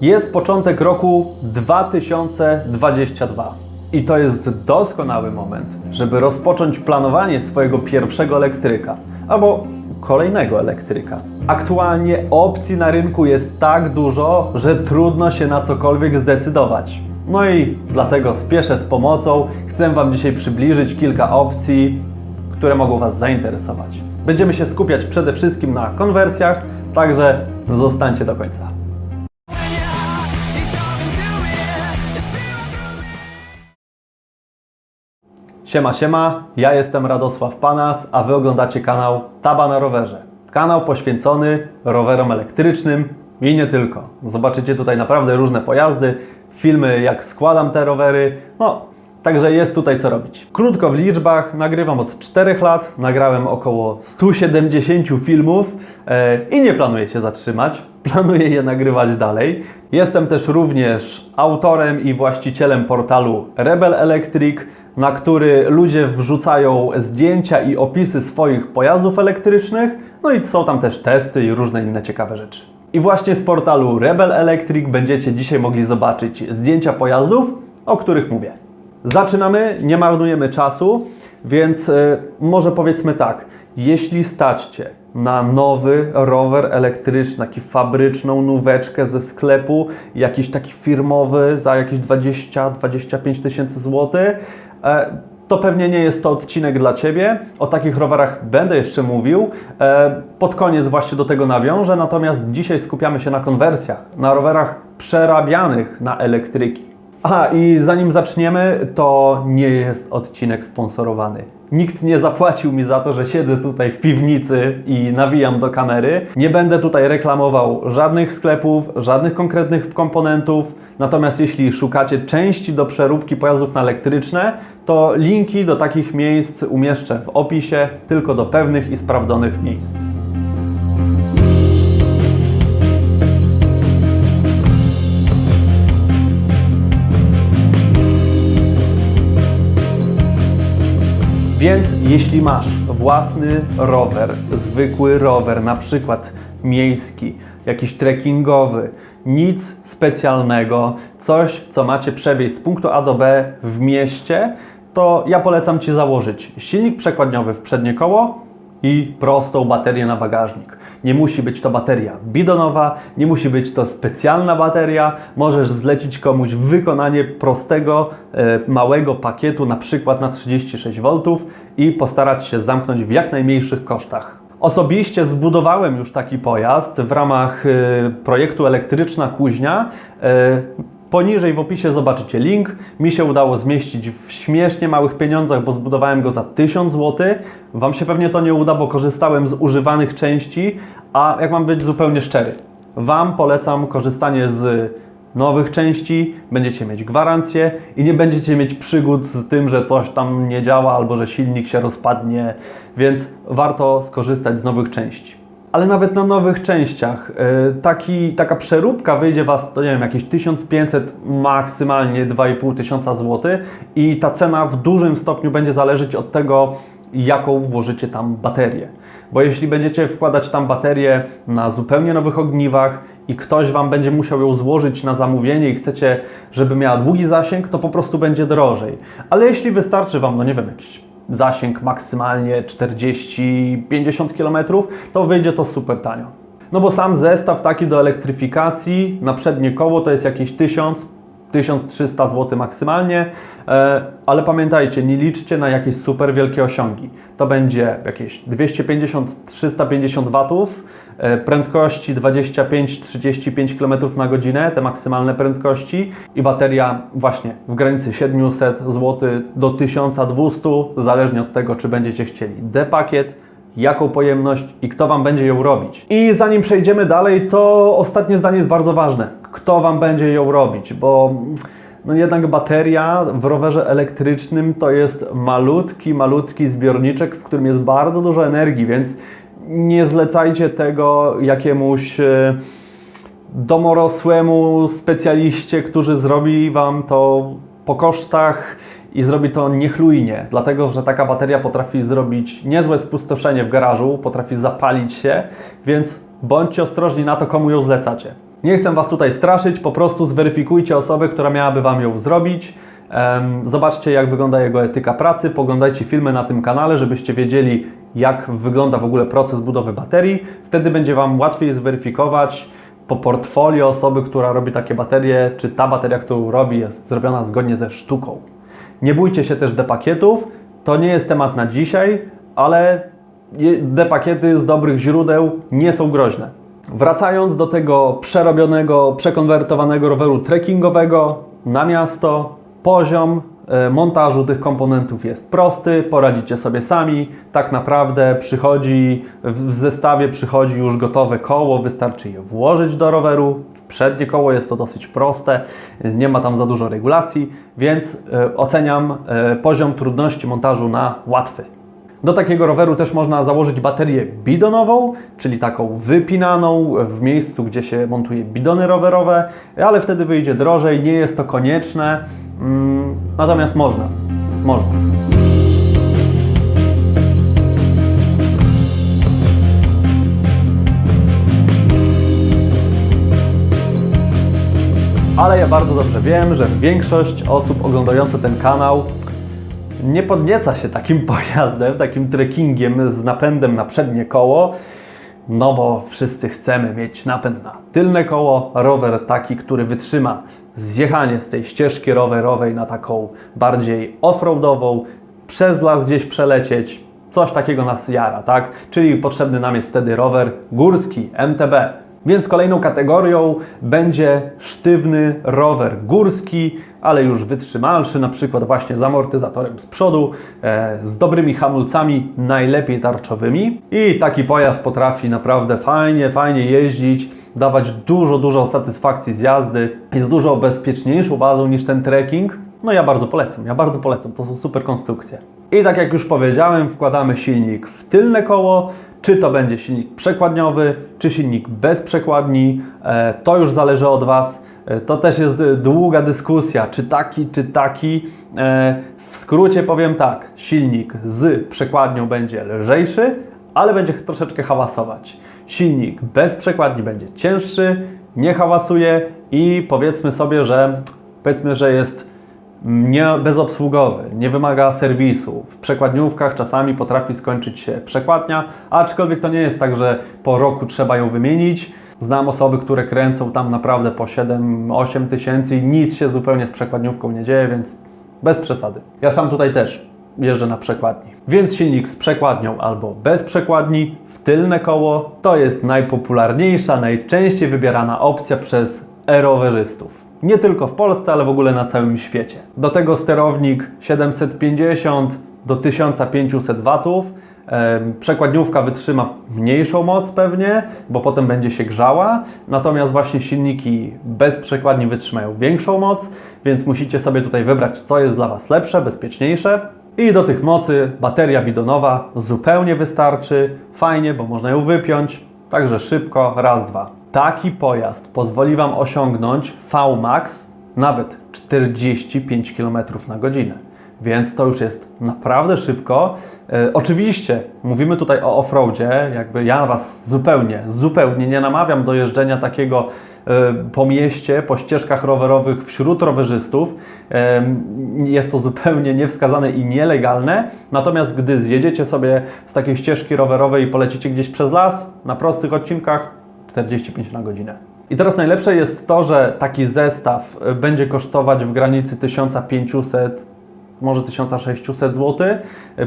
Jest początek roku 2022 i to jest doskonały moment, żeby rozpocząć planowanie swojego pierwszego elektryka albo kolejnego elektryka. Aktualnie opcji na rynku jest tak dużo, że trudno się na cokolwiek zdecydować. No i dlatego spieszę z pomocą. Chcę Wam dzisiaj przybliżyć kilka opcji, które mogą Was zainteresować. Będziemy się skupiać przede wszystkim na konwersjach, także zostańcie do końca. Siema, siema, ja jestem Radosław Panas, a Wy oglądacie kanał Taba na rowerze. Kanał poświęcony rowerom elektrycznym i nie tylko. Zobaczycie tutaj naprawdę różne pojazdy, filmy jak składam te rowery, no Także jest tutaj co robić. Krótko w liczbach, nagrywam od 4 lat, nagrałem około 170 filmów e, i nie planuję się zatrzymać. Planuję je nagrywać dalej. Jestem też również autorem i właścicielem portalu Rebel Electric, na który ludzie wrzucają zdjęcia i opisy swoich pojazdów elektrycznych, no i są tam też testy i różne inne ciekawe rzeczy. I właśnie z portalu Rebel Electric będziecie dzisiaj mogli zobaczyć zdjęcia pojazdów, o których mówię. Zaczynamy, nie marnujemy czasu, więc y, może powiedzmy tak, jeśli stać Cię na nowy rower elektryczny, taki fabryczną nóweczkę ze sklepu, jakiś taki firmowy za jakieś 20-25 tysięcy złotych, e, to pewnie nie jest to odcinek dla Ciebie. O takich rowerach będę jeszcze mówił. E, Pod koniec właśnie do tego nawiążę, natomiast dzisiaj skupiamy się na konwersjach, na rowerach przerabianych na elektryki. Aha, i zanim zaczniemy, to nie jest odcinek sponsorowany. Nikt nie zapłacił mi za to, że siedzę tutaj w piwnicy i nawijam do kamery. Nie będę tutaj reklamował żadnych sklepów, żadnych konkretnych komponentów. Natomiast jeśli szukacie części do przeróbki pojazdów na elektryczne, to linki do takich miejsc umieszczę w opisie, tylko do pewnych i sprawdzonych miejsc. Więc jeśli masz własny rower, zwykły rower, na przykład miejski, jakiś trekkingowy, nic specjalnego, coś, co macie przewieźć z punktu A do B w mieście, to ja polecam Ci założyć silnik przekładniowy w przednie koło i prostą baterię na bagażnik. Nie musi być to bateria bidonowa, nie musi być to specjalna bateria. Możesz zlecić komuś wykonanie prostego, e, małego pakietu, na przykład na 36 V i postarać się zamknąć w jak najmniejszych kosztach. Osobiście zbudowałem już taki pojazd w ramach e, projektu Elektryczna Kuźnia. Poniżej w opisie zobaczycie link. Mi się udało zmieścić w śmiesznie małych pieniądzach, bo zbudowałem go za 1000 zł. Wam się pewnie to nie uda, bo korzystałem z używanych części, a jak mam być zupełnie szczery, Wam polecam korzystanie z nowych części, będziecie mieć gwarancję i nie będziecie mieć przygód z tym, że coś tam nie działa albo że silnik się rozpadnie, więc warto skorzystać z nowych części ale nawet na nowych częściach yy, taki, taka przeróbka wyjdzie Was, to nie wiem, jakieś 1500, maksymalnie 2500 zł i ta cena w dużym stopniu będzie zależeć od tego, jaką włożycie tam baterię. Bo jeśli będziecie wkładać tam baterię na zupełnie nowych ogniwach i ktoś Wam będzie musiał ją złożyć na zamówienie i chcecie, żeby miała długi zasięg, to po prostu będzie drożej. Ale jeśli wystarczy Wam, no nie wiem, jakiś zasięg maksymalnie 40-50 km, to wyjdzie to super tanio. No bo sam zestaw taki do elektryfikacji na przednie koło to jest jakieś 1000 1300 zł maksymalnie, e, ale pamiętajcie, nie liczcie na jakieś super wielkie osiągi. To będzie jakieś 250-350 watów, e, prędkości 25-35 km na godzinę, te maksymalne prędkości i bateria właśnie w granicy 700 zł do 1200, zależnie od tego, czy będziecie chcieli D-pakiet, jaką pojemność i kto Wam będzie ją robić. I zanim przejdziemy dalej, to ostatnie zdanie jest bardzo ważne. Kto Wam będzie ją robić, bo no jednak bateria w rowerze elektrycznym to jest malutki, malutki zbiorniczek, w którym jest bardzo dużo energii, więc nie zlecajcie tego jakiemuś e, domorosłemu specjaliście, który zrobi Wam to po kosztach i zrobi to niechlujnie, dlatego że taka bateria potrafi zrobić niezłe spustoszenie w garażu, potrafi zapalić się, więc bądźcie ostrożni na to, komu ją zlecacie. Nie chcę Was tutaj straszyć, po prostu zweryfikujcie osobę, która miałaby Wam ją zrobić. Zobaczcie, jak wygląda jego etyka pracy, poglądajcie filmy na tym kanale, żebyście wiedzieli, jak wygląda w ogóle proces budowy baterii. Wtedy będzie Wam łatwiej zweryfikować po portfolio osoby, która robi takie baterie, czy ta bateria, którą robi, jest zrobiona zgodnie ze sztuką. Nie bójcie się też depakietów. To nie jest temat na dzisiaj, ale depakiety z dobrych źródeł nie są groźne. Wracając do tego przerobionego, przekonwertowanego roweru trekkingowego na miasto, poziom e, montażu tych komponentów jest prosty, poradzicie sobie sami. Tak naprawdę przychodzi w zestawie przychodzi już gotowe koło, wystarczy je włożyć do roweru. W przednie koło jest to dosyć proste, nie ma tam za dużo regulacji, więc e, oceniam e, poziom trudności montażu na łatwy. Do takiego roweru też można założyć baterię bidonową, czyli taką wypinaną w miejscu, gdzie się montuje bidony rowerowe, ale wtedy wyjdzie drożej, nie jest to konieczne, mm, natomiast można. Można. Ale ja bardzo dobrze wiem, że większość osób oglądających ten kanał nie podnieca się takim pojazdem, takim trekkingiem z napędem na przednie koło, no bo wszyscy chcemy mieć napęd na tylne koło, rower taki, który wytrzyma zjechanie z tej ścieżki rowerowej na taką bardziej offroadową, przez las gdzieś przelecieć, coś takiego nas jara, tak? Czyli potrzebny nam jest wtedy rower górski, MTB. Więc kolejną kategorią będzie sztywny rower górski, ale już wytrzymalszy, na przykład właśnie z amortyzatorem z przodu, e, z dobrymi hamulcami, najlepiej tarczowymi. I taki pojazd potrafi naprawdę fajnie, fajnie jeździć, dawać dużo, dużo satysfakcji z jazdy. Jest dużo bezpieczniejszą bazą niż ten trekking. No ja bardzo polecam, ja bardzo polecam, to są super konstrukcje. I tak jak już powiedziałem, wkładamy silnik w tylne koło, czy to będzie silnik przekładniowy, czy silnik bez przekładni, e, to już zależy od Was. E, To też jest e, długa dyskusja, czy taki, czy taki. W skrócie powiem tak, silnik z przekładnią będzie lżejszy, ale będzie troszeczkę hałasować. Silnik bez przekładni będzie cięższy, nie hałasuje i powiedzmy sobie, że powiedzmy, że jest nie bezobsługowy, nie wymaga serwisu. W przekładniówkach czasami potrafi skończyć się przekładnia, aczkolwiek to nie jest tak, że po roku trzeba ją wymienić. Znam osoby, które kręcą tam naprawdę po 7-8 tysięcy i nic się zupełnie z przekładniówką nie dzieje, więc bez przesady. Ja sam tutaj też jeżdżę na przekładni. Więc silnik z przekładnią albo bez przekładni w tylne koło to jest najpopularniejsza, najczęściej wybierana opcja przez e-rowerzystów. Nie tylko w Polsce, ale w ogóle na całym świecie. Do tego sterownik 750 do 1500 watów. Przekładniówka wytrzyma mniejszą moc pewnie, bo potem będzie się grzała, natomiast właśnie silniki bez przekładni wytrzymają większą moc, więc musicie sobie tutaj wybrać, co jest dla Was lepsze, bezpieczniejsze. I do tych mocy bateria bidonowa zupełnie wystarczy, fajnie, bo można ją wypiąć, także szybko, raz, dwa. Taki pojazd pozwoli Wam osiągnąć VMAX nawet 45 km na godzinę więc to już jest naprawdę szybko. E, oczywiście mówimy tutaj o offroadzie, jakby ja Was zupełnie, zupełnie nie namawiam do jeżdżenia takiego e, po mieście, po ścieżkach rowerowych wśród rowerzystów. E, jest to zupełnie niewskazane i nielegalne, natomiast gdy zjedziecie sobie z takiej ścieżki rowerowej i polecicie gdzieś przez las, na prostych odcinkach 45 na godzinę. I teraz najlepsze jest to, że taki zestaw e, będzie kosztować w granicy 1500 może 1600 zł,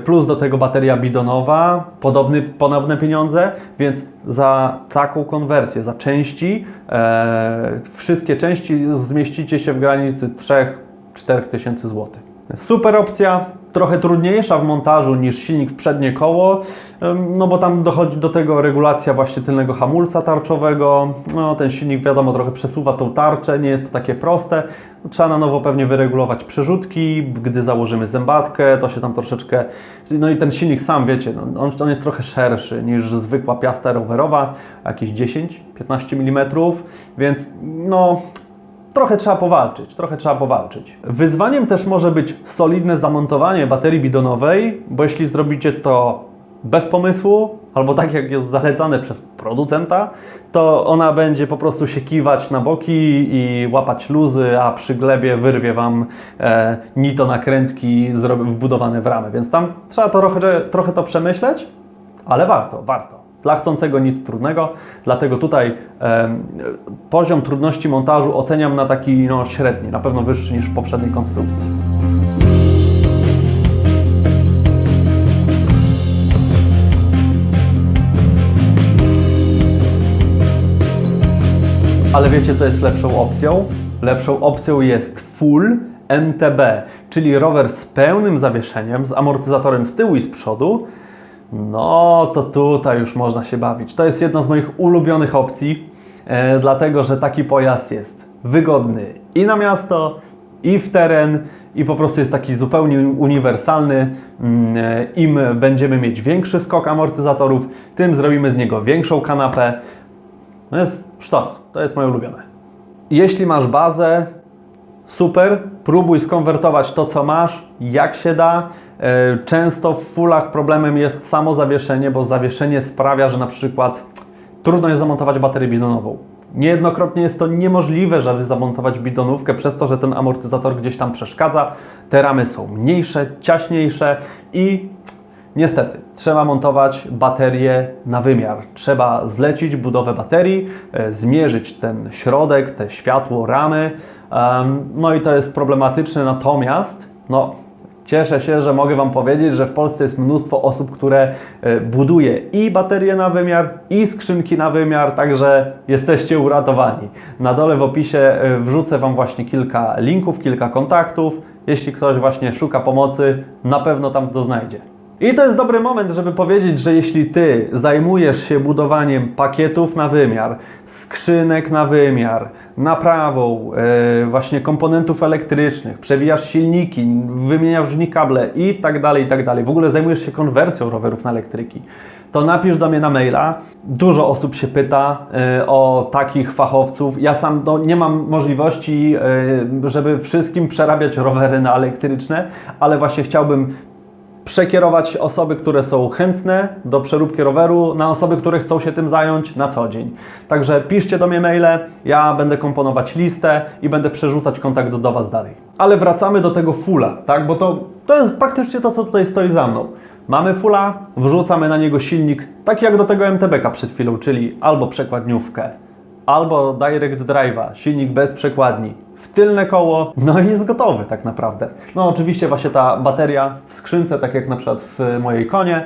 plus do tego bateria bidonowa, podobny, podobne pieniądze, więc za taką konwersję, za części, e, wszystkie części zmieścicie się w granicy 3-4 tysięcy złotych. Super opcja, trochę trudniejsza w montażu niż silnik w przednie koło, no bo tam dochodzi do tego regulacja właśnie tylnego hamulca tarczowego. No, ten silnik wiadomo trochę przesuwa tą tarczę, nie jest to takie proste. Trzeba na nowo pewnie wyregulować przerzutki, gdy założymy zębatkę, to się tam troszeczkę... No i ten silnik sam, wiecie, no, on, on jest trochę szerszy niż zwykła piasta rowerowa, jakieś 10-15 mm, więc no trochę trzeba powalczyć, trochę trzeba powalczyć. Wyzwaniem też może być solidne zamontowanie baterii bidonowej, bo jeśli zrobicie to bez pomysłu, albo tak jak jest zalecane przez producenta, to ona będzie po prostu się kiwać na boki i łapać luzy, a przy glebie wyrwie Wam e, nito nakrętki wbudowane w ramę. Więc tam trzeba to trochę, trochę to przemyśleć, ale warto, warto. Dla chcącego nic trudnego, dlatego tutaj em, poziom trudności montażu oceniam na taki no, średni, na pewno wyższy niż w poprzedniej konstrukcji. Ale wiecie, co jest lepszą opcją? Lepszą opcją jest full MTB, czyli rower z pełnym zawieszeniem, z amortyzatorem z tyłu i z przodu. No to tutaj już można się bawić. To jest jedna z moich ulubionych opcji, e, dlatego że taki pojazd jest wygodny i na miasto, i w teren, i po prostu jest taki zupełnie uniwersalny. Mm, e, Im będziemy mieć większy skok amortyzatorów, tym zrobimy z niego większą kanapę. No jest sztos, to jest moje ulubione. Jeśli masz bazę, super, próbuj skonwertować to, co masz, jak się da. E, Często w fullach problemem jest samo zawieszenie, bo zawieszenie sprawia, że na przykład trudno jest zamontować baterię bidonową. Niejednokrotnie jest to niemożliwe, żeby zamontować bidonówkę przez to, że ten amortyzator gdzieś tam przeszkadza. Te ramy są mniejsze, ciaśniejsze i Niestety, trzeba montować baterię na wymiar. Trzeba zlecić budowę baterii, e, zmierzyć ten środek, te światło, ramy. No i to jest problematyczne, natomiast no, cieszę się, że mogę Wam powiedzieć, że w Polsce jest mnóstwo osób, które e, buduje i baterie na wymiar, i skrzynki na wymiar, także jesteście uratowani. Na dole w opisie e, wrzucę Wam właśnie kilka linków, kilka kontaktów. Jeśli ktoś właśnie szuka pomocy, na pewno tam to znajdzie. I to jest dobry moment, żeby powiedzieć, że jeśli Ty zajmujesz się budowaniem pakietów na wymiar, skrzynek na wymiar, naprawą e, właśnie komponentów elektrycznych, przewijasz silniki, wymieniasz w nich kable i tak dalej, i tak dalej, w ogóle zajmujesz się konwersją rowerów na elektryki, to napisz do mnie na maila. Dużo osób się pyta e, o takich fachowców. Ja sam no, nie mam możliwości, e, żeby wszystkim przerabiać rowery na elektryczne, ale właśnie chciałbym przekierować osoby, które są chętne do przeróbki roweru na osoby, które chcą się tym zająć na co dzień. Także piszcie do mnie maile, ja będę komponować listę i będę przerzucać kontakt do Was dalej. Ale wracamy do tego fulla, tak? Bo to, to jest praktycznie to, co tutaj stoi za mną. Mamy fulla, wrzucamy na niego silnik, tak jak do tego MTB-ka przed chwilą, czyli albo przekładniówkę, albo direct drive'a, silnik bez przekładni, w tylne koło, no i jest gotowy tak naprawdę. No oczywiście właśnie ta bateria w skrzynce, tak jak na przykład w mojej konie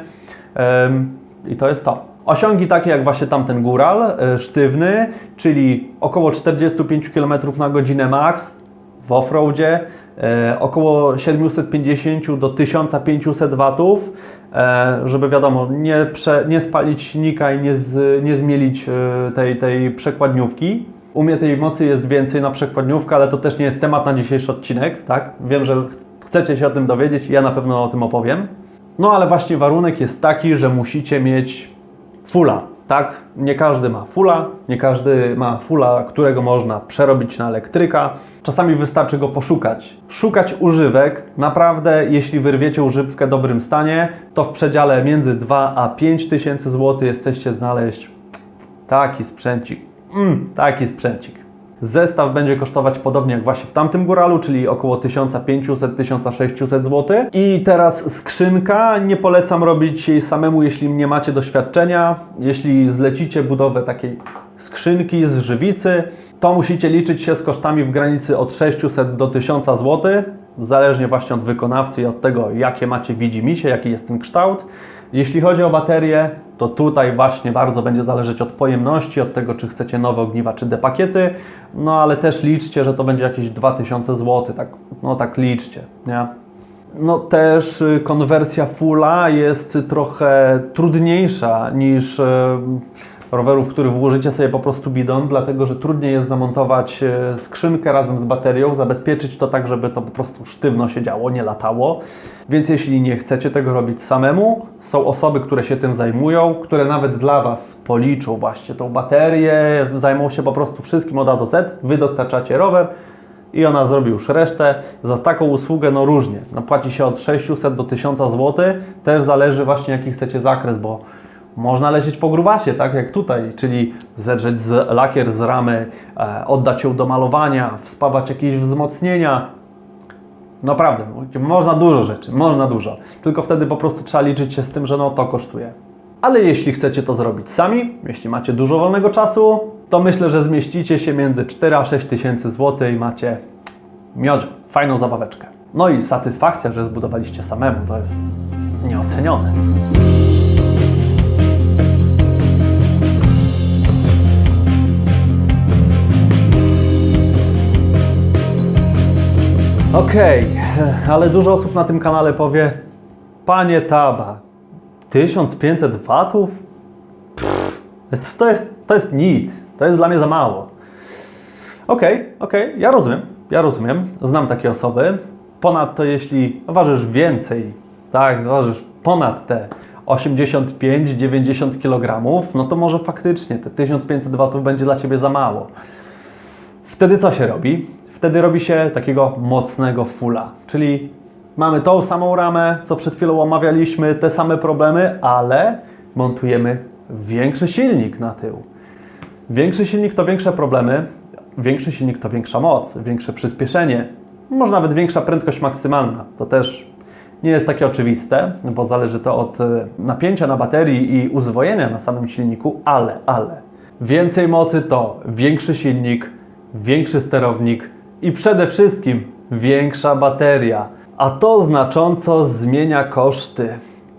i to jest to. Osiągi takie jak właśnie tamten góral, y, sztywny, czyli około 45 km na godzinę max w offroadzie, e, około 750 do 1500 watów, e, żeby wiadomo, nie, prze, nie spalić silnika i nie, z, nie zmielić e, tej, tej przekładniówki. U mnie tej mocy jest więcej na przekładniówkę, ale to też nie jest temat na dzisiejszy odcinek, tak? Wiem, że ch- chcecie się o tym dowiedzieć i ja na pewno o tym opowiem. No ale właśnie warunek jest taki, że musicie mieć fulla, tak? Nie każdy ma fulla, nie każdy ma fulla, którego można przerobić na elektryka. Czasami wystarczy go poszukać. Szukać używek, naprawdę, jeśli wyrwiecie używkę w dobrym stanie, to w przedziale między 2 a 5 tysięcy złotych jesteście znaleźć taki sprzęcik. Mm, taki sprzęcik. Zestaw będzie kosztować podobnie jak właśnie w tamtym góralu, czyli około 1500-1600 zł. I teraz skrzynka. Nie polecam robić jej samemu, jeśli nie macie doświadczenia. Jeśli zlecicie budowę takiej skrzynki z żywicy, to musicie liczyć się z kosztami w granicy od 600 do 1000 zł. Zależnie właśnie od wykonawcy i od tego, jakie macie widzimisię, jaki jest ten kształt. Jeśli chodzi o baterie, to tutaj właśnie bardzo będzie zależeć od pojemności, od tego, czy chcecie nowe ogniwa, czy depakiety. No ale też liczcie, że to będzie jakieś 2000 zł, tak, no tak liczcie, nie? No też y, konwersja fulla jest trochę trudniejsza niż y, rowerów, w których włożycie sobie po prostu bidon, dlatego że trudniej jest zamontować y, skrzynkę razem z baterią, zabezpieczyć to tak, żeby to po prostu sztywno się działo, nie latało. Więc jeśli nie chcecie tego robić samemu, są osoby, które się tym zajmują, które nawet dla Was policzą właśnie tą baterię, zajmą się po prostu wszystkim od A do Z, Wy dostarczacie rower, i ona zrobi już resztę. Za taką usługę no różnie. No, płaci się od 600 do 1000 zł. Też zależy właśnie jaki chcecie zakres, bo Można lecieć po grubasie, tak jak tutaj, czyli zedrzeć z lakier z ramy, e, oddać ją do malowania, wspawać jakieś wzmocnienia. Naprawdę, można dużo rzeczy, można dużo. Tylko wtedy po prostu trzeba liczyć się z tym, że no to kosztuje. Ale jeśli chcecie to zrobić sami, jeśli macie dużo wolnego czasu, to myślę, że zmieścicie się między 4 a 6 tysięcy złotych i macie miodzie, fajną zabaweczkę. No i satysfakcja, że zbudowaliście samemu, to jest nieocenione. Okej, ale dużo osób na tym kanale powie Panie Taba, 1500 watów? Pff, to, jest, to jest nic, to jest dla mnie za mało. Okej, okej, ja rozumiem, ja rozumiem, znam takie osoby. Ponadto jeśli ważysz więcej, tak, ważysz ponad te 85-90 kg, no to może faktycznie te 1500 watów będzie dla Ciebie za mało. Wtedy co się robi? Wtedy robi się takiego mocnego fulla, czyli mamy tą samą ramę, co przed chwilą omawialiśmy, te same problemy, ale montujemy większy silnik na tył. Większy silnik to większe problemy, większy silnik to większa moc, większe przyspieszenie, może nawet większa prędkość maksymalna. To też nie jest takie oczywiste, bo zależy to od e, napięcia na baterii i uzwojenia na samym silniku, ale, ale więcej mocy to większy silnik, większy sterownik i przede wszystkim większa bateria, a to znacząco zmienia koszty.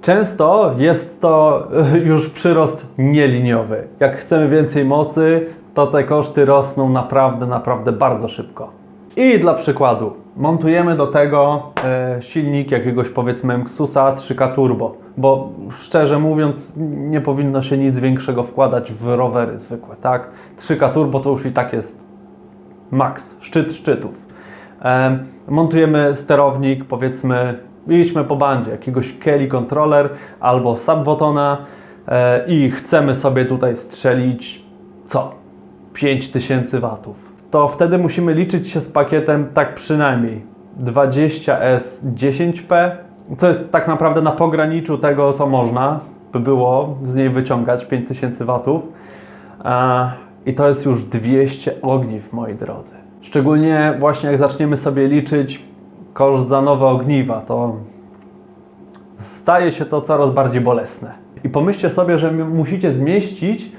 Często jest to e, już przyrost nieliniowy. Jak chcemy więcej mocy, to te koszty rosną naprawdę, naprawdę bardzo szybko. I dla przykładu, montujemy do tego e, silnik jakiegoś powiedzmy Exusa 3K Turbo, bo szczerze mówiąc nie powinno się nic większego wkładać w rowery zwykłe, tak? 3K Turbo to już i tak jest max, szczyt szczytów. E, montujemy sterownik, powiedzmy, idźmy po bandzie, jakiegoś Kelly Controller albo Subwotona e, i chcemy sobie tutaj strzelić co? 5000 watów. To wtedy musimy liczyć się z pakietem tak przynajmniej 20S 10P, co jest tak naprawdę na pograniczu tego, co można by było z niej wyciągać 5000 watów. I to jest już 200 ogniw, moi drodzy. Szczególnie właśnie jak zaczniemy sobie liczyć koszt za nowe ogniwa, to staje się to coraz bardziej bolesne. I pomyślcie sobie, że musicie zmieścić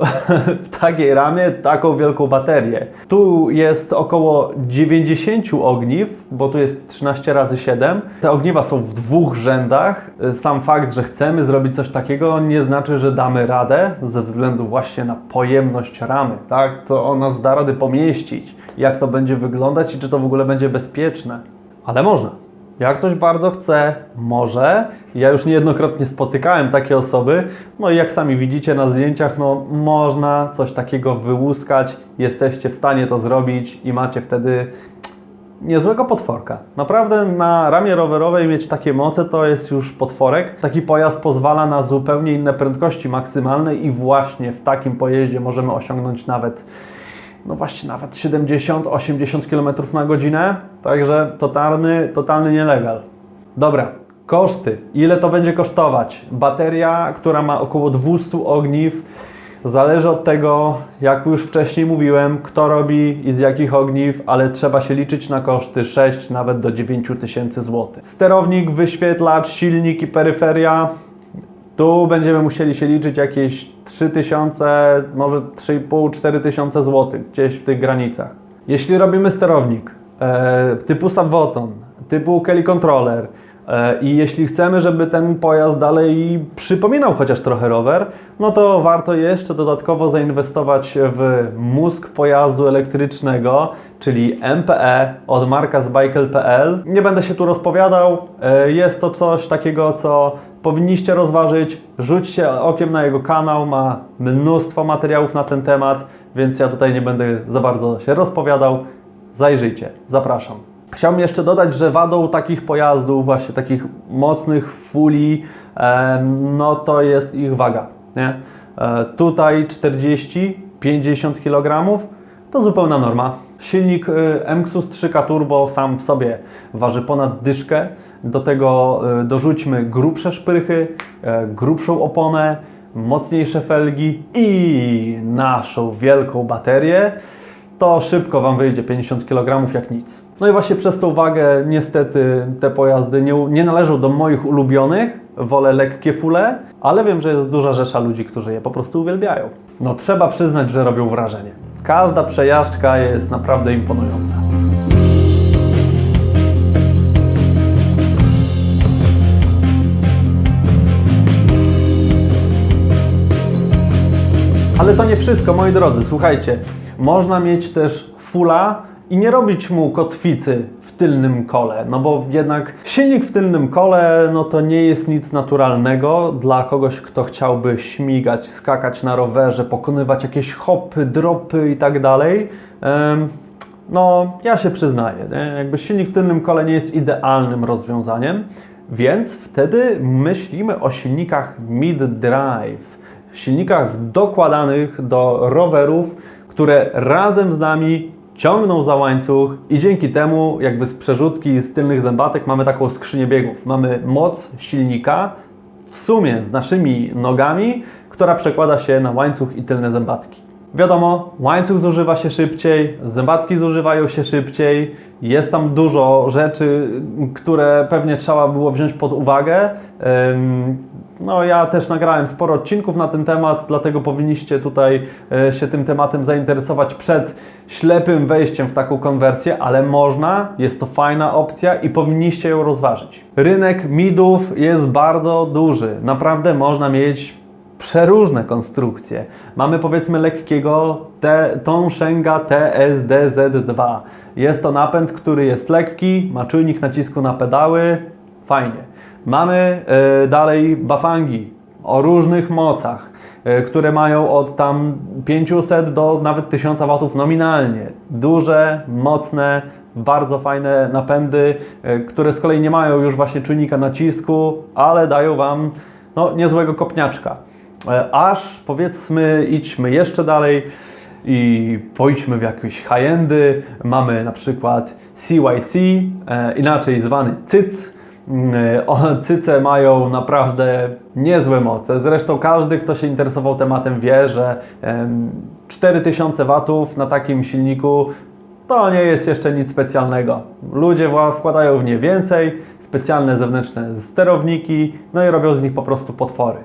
w takiej ramie taką wielką baterię. Tu jest około 90 ogniw, bo tu jest 13 razy 7. Te ogniwa są w dwóch rzędach. Sam fakt, że chcemy zrobić coś takiego nie znaczy, że damy radę ze względu właśnie na pojemność ramy, tak? To ona da rady pomieścić. Jak to będzie wyglądać i czy to w ogóle będzie bezpieczne. Ale można. Jak ktoś bardzo chce, może. Ja już niejednokrotnie spotykałem takie osoby. No i jak sami widzicie na zdjęciach, no można coś takiego wyłuskać. Jesteście w stanie to zrobić i macie wtedy niezłego potworka. Naprawdę na ramię rowerowej mieć takie moce to jest już potworek. Taki pojazd pozwala na zupełnie inne prędkości maksymalne i właśnie w takim pojeździe możemy osiągnąć nawet no właśnie nawet 70-80 km na godzinę, także totalny, totalny nielegal. Dobra, koszty. Ile to będzie kosztować? Bateria, która ma około 200 ogniw, zależy od tego, jak już wcześniej mówiłem, kto robi i z jakich ogniw, ale trzeba się liczyć na koszty 6 nawet do 9 tysięcy złotych. Sterownik, wyświetlacz, silnik i peryferia tu będziemy musieli się liczyć jakieś 3000, może 3,5-4 tysiące złotych, gdzieś w tych granicach. Jeśli robimy sterownik typu Subwoton, typu Kelly Controller e, i jeśli chcemy, żeby ten pojazd dalej przypominał chociaż trochę rower, no to warto jeszcze dodatkowo zainwestować w mózg pojazdu elektrycznego, czyli MPE od marka zbikel.pl. Nie będę się tu rozpowiadał, e, jest to coś takiego, co powinniście rozważyć. Rzućcie okiem na jego kanał, ma mnóstwo materiałów na ten temat, więc ja tutaj nie będę za bardzo się rozpowiadał. Zajrzyjcie, zapraszam. Chciałbym jeszcze dodać, że wadą takich pojazdów, właśnie takich mocnych fuli, no to jest ich waga. Nie? E, tutaj 40-50 kg to zupełna norma. Silnik y, MXUS 3K Turbo sam w sobie waży ponad dyszkę. Do tego y, dorzućmy grubsze szprychy, e, grubszą oponę, mocniejsze felgi i naszą wielką baterię, to szybko Wam wyjdzie 50 kg jak nic. No i właśnie przez tą wagę niestety te pojazdy nie, nie należą do moich ulubionych, wolę lekkie fule, ale wiem, że jest duża rzesza ludzi, którzy je po prostu uwielbiają. No trzeba przyznać, że robią wrażenie. Każda przejażdżka jest naprawdę imponująca. Ale to nie wszystko, moi drodzy. Słuchajcie, można mieć też fula i nie robić mu kotwicy w tylnym kole, no bo jednak silnik w tylnym kole, no to nie jest nic naturalnego dla kogoś, kto chciałby śmigać, skakać na rowerze, pokonywać jakieś hopy, dropy i tak dalej. No, ja się przyznaję, nie? jakby silnik w tylnym kole nie jest idealnym rozwiązaniem, więc wtedy myślimy o silnikach mid-drive silnikach dokładanych do rowerów, które razem z nami ciągną za łańcuch i dzięki temu jakby z przerzutki z tylnych zębatek mamy taką skrzynię biegów. Mamy moc silnika w sumie z naszymi nogami, która przekłada się na łańcuch i tylne zębatki. Wiadomo, łańcuch zużywa się szybciej, zębatki zużywają się szybciej, jest tam dużo rzeczy, które pewnie trzeba było wziąć pod uwagę. No, ja też nagrałem sporo odcinków na ten temat, dlatego powinniście tutaj e, się tym tematem zainteresować przed ślepym wejściem w taką konwersję, ale można, jest to fajna opcja i powinniście ją rozważyć. Rynek midów jest bardzo duży, naprawdę można mieć przeróżne konstrukcje. Mamy powiedzmy lekkiego te, Tongsheng'a TSDZ2. Jest to napęd, który jest lekki, ma czujnik nacisku na pedały, fajnie. Mamy e, dalej bafangi o różnych mocach, e, które mają od tam 500 do nawet 1000 W nominalnie. Duże, mocne, bardzo fajne napędy, e, które z kolei nie mają już właśnie czujnika nacisku, ale dają Wam no, niezłego kopniaczka. E, Aż powiedzmy, idźmy jeszcze dalej i pójdźmy w jakieś high-endy. Mamy na przykład CYC, e, inaczej zwany CYC. E, Cyce mają naprawdę niezłe moce. Zresztą każdy, kto się interesował tematem, wie, że em, 4000 W na takim silniku to nie jest jeszcze nic specjalnego. Ludzie wkładają w nie więcej, specjalne zewnętrzne sterowniki, no i robią z nich po prostu potwory.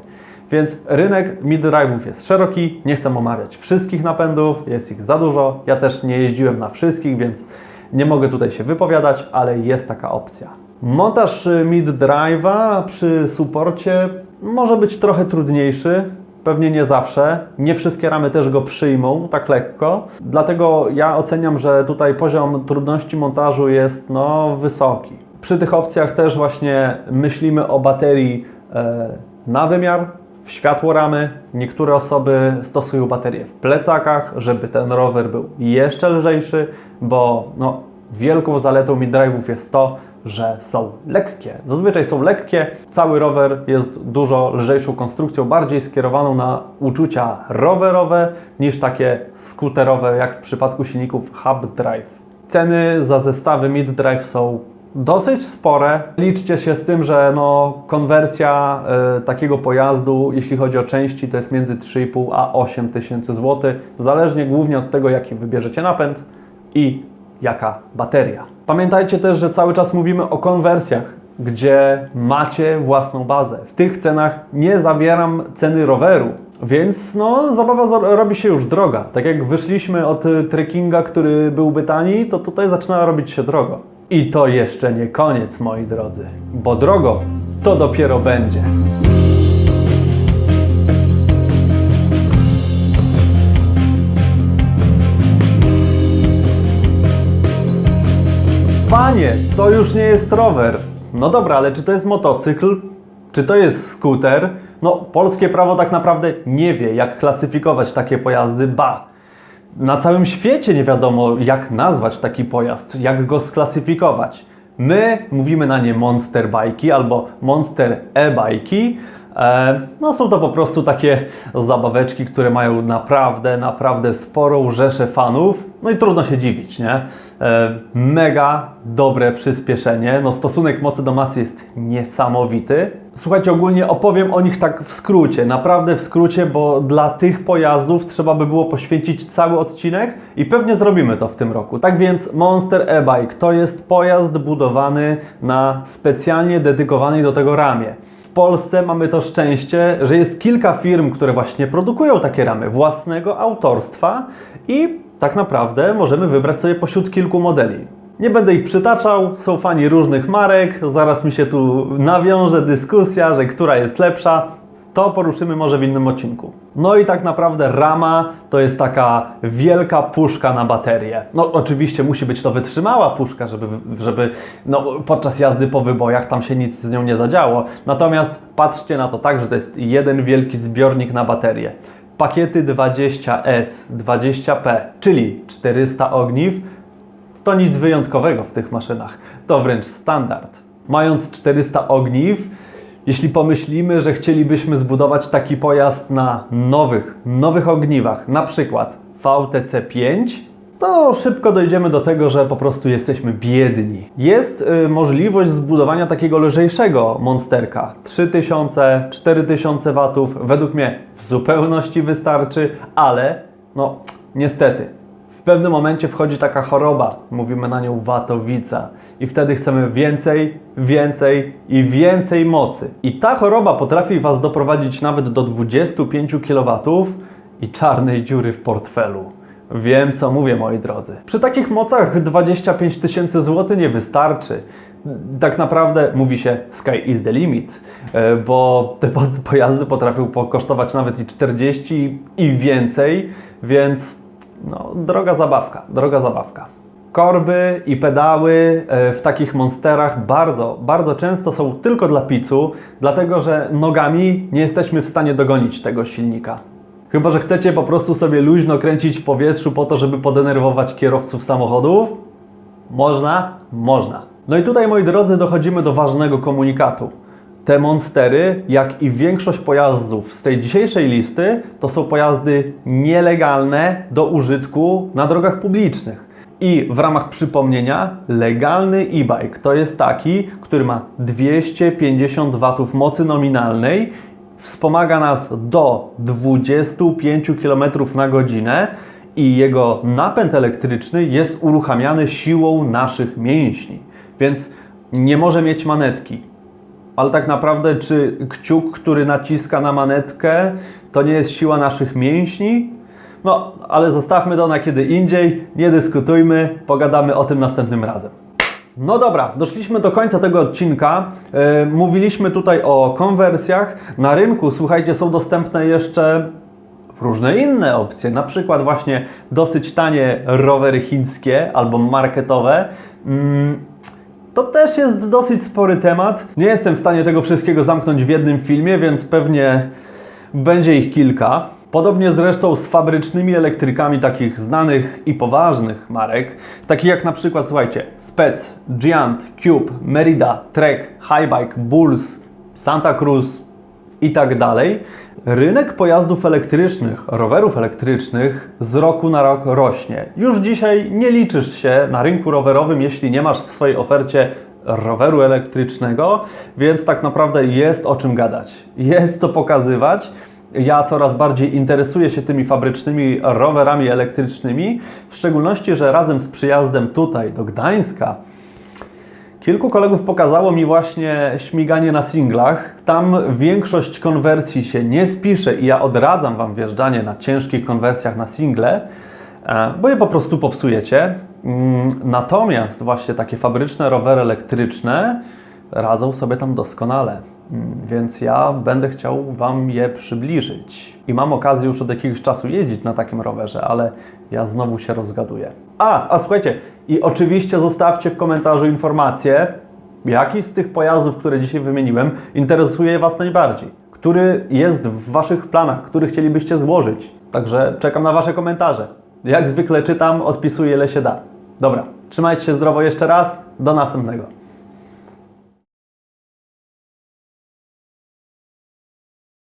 Więc rynek mid-drive'ów jest szeroki, nie chcę omawiać wszystkich napędów, jest ich za dużo. Ja też nie jeździłem na wszystkich, więc nie mogę tutaj się wypowiadać, ale jest taka opcja. Montaż y, mid-drive'a przy suporcie może być trochę trudniejszy, Pewnie nie zawsze. Nie wszystkie ramy też go przyjmą tak lekko. Dlatego ja oceniam, że tutaj poziom trudności montażu jest no, wysoki. Przy tych opcjach też właśnie myślimy o baterii e, na wymiar, w światło ramy. Niektóre osoby stosują baterie w plecakach, żeby ten rower był jeszcze lżejszy, bo no, wielką zaletą mid-drive'ów jest to, że są lekkie. Zazwyczaj są lekkie, cały rower jest dużo lżejszą konstrukcją, bardziej skierowaną na uczucia rowerowe niż takie skuterowe, jak w przypadku silników Hub Drive. Ceny za zestawy mid-drive są dosyć spore. Liczcie się z tym, że no, konwersja e, takiego pojazdu, jeśli chodzi o części, to jest między 3,5 a 8 tysięcy złotych, zależnie głównie od tego, jaki wybierzecie napęd i jaka bateria. Pamiętajcie też, że cały czas mówimy o konwersjach, gdzie macie własną bazę. W tych cenach nie zawieram ceny roweru, więc no, zabawa robi się już droga. Tak jak wyszliśmy od y, trekkinga, który byłby tani, to tutaj zaczyna robić się drogo. I to jeszcze nie koniec, moi drodzy, bo drogo to dopiero będzie. Panie, to już nie jest rower. No dobra, ale czy to jest motocykl? Czy to jest skuter? No, polskie prawo tak naprawdę nie wie, jak klasyfikować takie pojazdy, ba. Na całym świecie nie wiadomo, jak nazwać taki pojazd, jak go sklasyfikować. My mówimy na nie monster bajki albo monster e-bajki, no są to po prostu takie zabaweczki, które mają naprawdę, naprawdę sporą rzeszę fanów. No i trudno się dziwić, nie? E, mega dobre przyspieszenie. No stosunek mocy do masy jest niesamowity. Słuchajcie, ogólnie opowiem o nich tak w skrócie, naprawdę w skrócie, bo dla tych pojazdów trzeba by było poświęcić cały odcinek i pewnie zrobimy to w tym roku. Tak więc Monster e-Bike to jest pojazd budowany na specjalnie dedykowanej do tego ramie. Polsce mamy to szczęście, że jest kilka firm, które właśnie produkują takie ramy własnego autorstwa i tak naprawdę możemy wybrać sobie pośród kilku modeli. Nie będę ich przytaczał, są fani różnych marek, zaraz mi się tu nawiąże dyskusja, że która jest lepsza. To poruszymy może w innym odcinku. No i tak naprawdę rama to jest taka wielka puszka na baterię. No oczywiście musi być to wytrzymała puszka, żeby, żeby no, podczas jazdy po wybojach tam się nic z nią nie zadziało. Natomiast patrzcie na to tak, że to jest jeden wielki zbiornik na baterię. Pakiety 20S, 20P, czyli 400 ogniw, to nic wyjątkowego w tych maszynach. To wręcz standard. Mając 400 ogniw, jeśli pomyślimy, że chcielibyśmy zbudować taki pojazd na nowych, nowych ogniwach, na przykład VTC 5, to szybko dojdziemy do tego, że po prostu jesteśmy biedni. Jest y, możliwość zbudowania takiego lżejszego monsterka. 3000, 4000 watów, według mnie w zupełności wystarczy, ale no niestety w pewnym momencie wchodzi taka choroba, mówimy na nią watowica i wtedy chcemy więcej, więcej i więcej mocy. I ta choroba potrafi Was doprowadzić nawet do 25 kW i czarnej dziury w portfelu. Wiem, co mówię, moi drodzy. Przy takich mocach 25 tysięcy złotych nie wystarczy. Tak naprawdę mówi się sky is the limit, e, bo te po- pojazdy potrafią kosztować nawet i 40 i więcej, więc no, droga zabawka, droga zabawka. Korby i pedały e, w takich monsterach bardzo, bardzo często są tylko dla picu, dlatego że nogami nie jesteśmy w stanie dogonić tego silnika. Chyba, że chcecie po prostu sobie luźno kręcić w powietrzu po to, żeby podenerwować kierowców samochodów? Można? Można. No i tutaj, moi drodzy, dochodzimy do ważnego komunikatu. Te monstery, jak i większość pojazdów z tej dzisiejszej listy, to są pojazdy nielegalne do użytku na drogach publicznych. I w ramach przypomnienia, legalny e-bike to jest taki, który ma 250 W mocy nominalnej, wspomaga nas do 25 km na godzinę i jego napęd elektryczny jest uruchamiany siłą naszych mięśni. Więc nie może mieć manetki. Ale tak naprawdę, czy kciuk, który naciska na manetkę, to nie jest siła naszych mięśni? No, ale zostawmy to na kiedy indziej, nie dyskutujmy, pogadamy o tym następnym razem. No dobra, doszliśmy do końca tego odcinka. E, mówiliśmy tutaj o konwersjach. Na rynku, słuchajcie, są dostępne jeszcze różne inne opcje, na przykład właśnie dosyć tanie rowery chińskie albo marketowe. Mm, to też jest dosyć spory temat. Nie jestem w stanie tego wszystkiego zamknąć w jednym filmie, więc pewnie będzie ich kilka. Podobnie zresztą z fabrycznymi elektrykami takich znanych i poważnych marek, takich jak na przykład, słuchajcie, Spec, Giant, Cube, Merida, Trek, Highbike, Bulls, Santa Cruz i tak dalej. Rynek pojazdów elektrycznych, rowerów elektrycznych z roku na rok rośnie. Już dzisiaj nie liczysz się na rynku rowerowym, jeśli nie masz w swojej ofercie roweru elektrycznego, więc tak naprawdę jest o czym gadać. Jest co pokazywać. Ja coraz bardziej interesuję się tymi fabrycznymi rowerami elektrycznymi, w szczególności, że razem z przyjazdem tutaj do Gdańska Kilku kolegów pokazało mi właśnie śmiganie na singlach. Tam większość konwersji się nie spisze i ja odradzam Wam wjeżdżanie na ciężkich konwersjach na single, e, bo je po prostu popsujecie. Mm, Natomiast właśnie takie fabryczne rowery elektryczne radzą sobie tam doskonale. Mm, Więc ja będę chciał Wam je przybliżyć. I mam okazję już od jakiegoś czasu jeździć na takim rowerze, ale ja znowu się rozgaduję. A, a słuchajcie, i oczywiście zostawcie w komentarzu informację, jaki z tych pojazdów, które dzisiaj wymieniłem, interesuje Was najbardziej. Który jest w Waszych planach, który chcielibyście złożyć. Także czekam na Wasze komentarze. Jak zwykle czytam, odpisuję ile się da. Dobra, trzymajcie się zdrowo jeszcze raz. Do następnego.